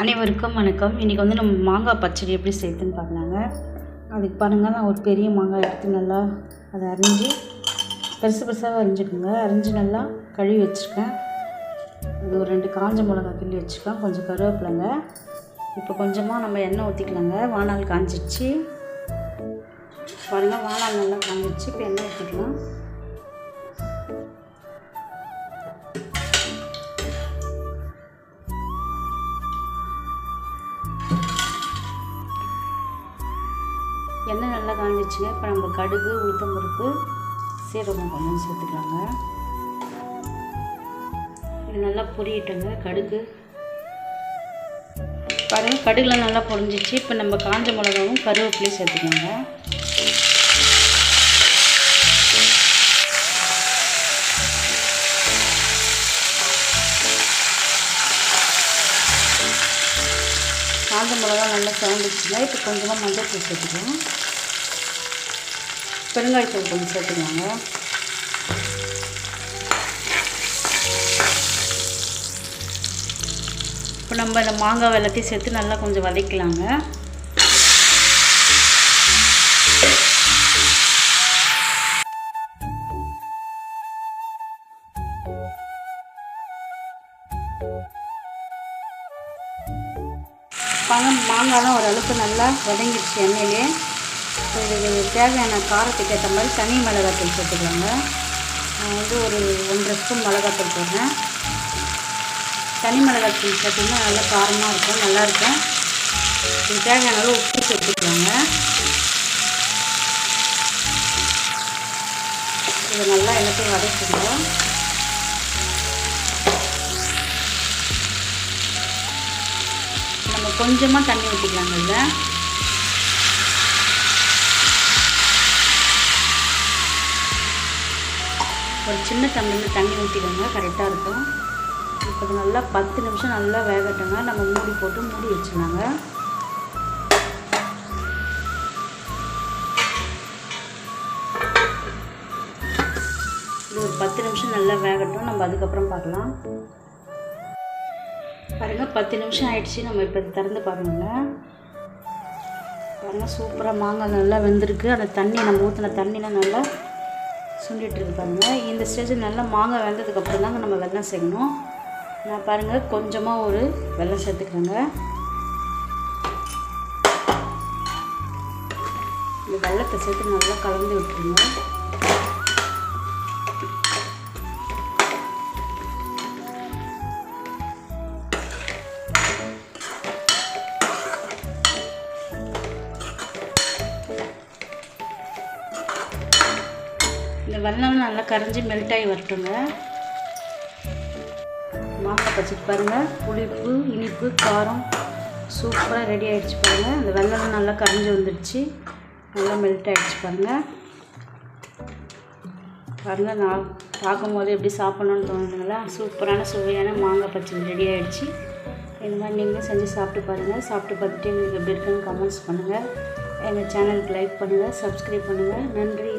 அனைவருக்கும் வணக்கம். இன்றைக்கி வந்து நம்ம மாங்காய் பச்சடி எப்படி செய்யுதுன்னு பார்க்கலாங்க. அதுக்கு பாருங்கள் நான் ஒரு பெரிய மாங்காய் எடுத்து நல்லா அதை அரிஞ்சு பெருசு பெருசாக அரிஞ்சுக்கோங்க. அரிஞ்சு நல்லா கழுவி வச்சுருக்கேன். இது ஒரு ரெண்டு காஞ்ச மிளகா கிள்ளி வச்சுருக்கேன். கொஞ்சம் கருவேப்பிலைங்க. இப்போ கொஞ்சமாக நம்ம எண்ணெய் ஊற்றிக்கலாங்க வானால் காஞ்சிடுச்சு பாருங்கள் வானால் நல்லா காஞ்சிடுச்சு இப்போ எண்ணெய் ஊற்றிக்கலாம் எண்ணெய் நல்லா காஞ்சிச்சுங்க. இப்போ நம்ம கடுகு உளுத்தம்பருப்பு சீரகம் கொஞ்சம் சேர்த்துக்கலாங்க. இது நல்லா பொரியட்டுங்க. கடுகு. பாருங்கள் கடுகுலாம் நல்லா பொரிஞ்சிச்சு. இப்போ நம்ம காஞ்ச மிளகாவும் கருவேப்பிலையும் சேர்த்துக்கோங்க காஞ்ச மிளகா நல்லா சவுண்டுச்சுங்க இப்போ கொஞ்சமாக மஞ்சள் தூள் சேர்த்துக்கலாம். பெருங்காயத்தூள் கொஞ்சம் சேர்த்துக்கலாங்க. இப்போ நம்ம இந்த மாங்காய் எல்லாத்தையும் சேர்த்து நல்லா கொஞ்சம் வதக்கலாங்க. பழம் மாங்காய்லாம் ஓரளவுக்கு நல்லா வதங்கிடுச்சு எண்ணெயிலே. இது தேவையான காரத்துக்கு ஏற்ற மாதிரி தனி மிளகாத்தூள் சேர்த்துக்கலாங்க நான் வந்து ஒரு ஒன்றரை ஸ்பூன் மிளகாத்தூள் போடுறேன். தனி மிளகாத்தூள் சேர்த்திங்கன்னா நல்லா காரமாக இருக்கும் நல்லாயிருக்கும் இதுக்கு தேவையான அளவு உப்பு சேர்த்துக்கலாங்க இதை நல்லா எல்லாத்தையும் வதக்கிடுவோம் கொஞ்சமாக தண்ணி ஊற்றிக்கலாங்க இதில். ஒரு சின்ன டம்ளரில் தண்ணி ஊற்றிக்கோங்க கரெக்டாக இருக்கும். இப்போ இது நல்லா பத்து நிமிஷம் நல்லா வேகட்டுங்க. நம்ம மூடி போட்டு மூடி வச்சுருந்தாங்க இது ஒரு பத்து நிமிஷம் நல்லா வேகட்டும். நம்ம அதுக்கப்புறம் பார்க்கலாம். பாருங்கள் பத்து நிமிஷம் ஆயிடுச்சு. நம்ம இப்போ திறந்து பாருங்க பாருங்கள் சூப்பராக மாங்காய் நல்லா வெந்திருக்கு. அந்த தண்ணி நம்ம ஊற்றின தண்ணிலாம் நல்லா சுண்டிகிட்ருக்கு பாருங்கள் இந்த ஸ்டேஜில் நல்லா மாங்காய் வெந்ததுக்கப்புறம் தாங்க நம்ம வெள்ளம் செய்யணும். நான் பாருங்கள் கொஞ்சமாக ஒரு வெள்ளம் சேர்த்துக்கிறேங்க. இந்த வெள்ளத்தை சேர்த்து நல்லா கலந்து விட்டுருங்க. இந்த வெள்ளம் நல்லா கரைஞ்சி மெல்ட் ஆகி வரட்டுங்க. மாங்காய் பச்சிட்டு பாருங்கள் புளிப்பு இனிப்பு காரம் சூப்பராக ரெடி ஆகிடுச்சு பாருங்கள் இந்த வெள்ளம் நல்லா கரைஞ்சி வந்துடுச்சு. நல்லா மெல்ட் ஆகிடுச்சு பாருங்கள் பாருங்கள் நான் பார்க்கும்போது எப்படி சாப்பிட்ணுன்னு தோணுதுங்களா? சூப்பரான சுவையான மாங்காய் பச்சடி ரெடி ஆகிடுச்சு இந்த மாதிரி நீங்களும் செஞ்சு சாப்பிட்டு பாருங்கள் சாப்பிட்டு பார்த்துட்டு எங்களுக்கு எப்படி இருக்குன்னு கமெண்ட்ஸ் பண்ணுங்கள் எங்கள் சேனலுக்கு லைக் பண்ணுங்கள் சப்ஸ்கிரைப் பண்ணுங்கள் நன்றி.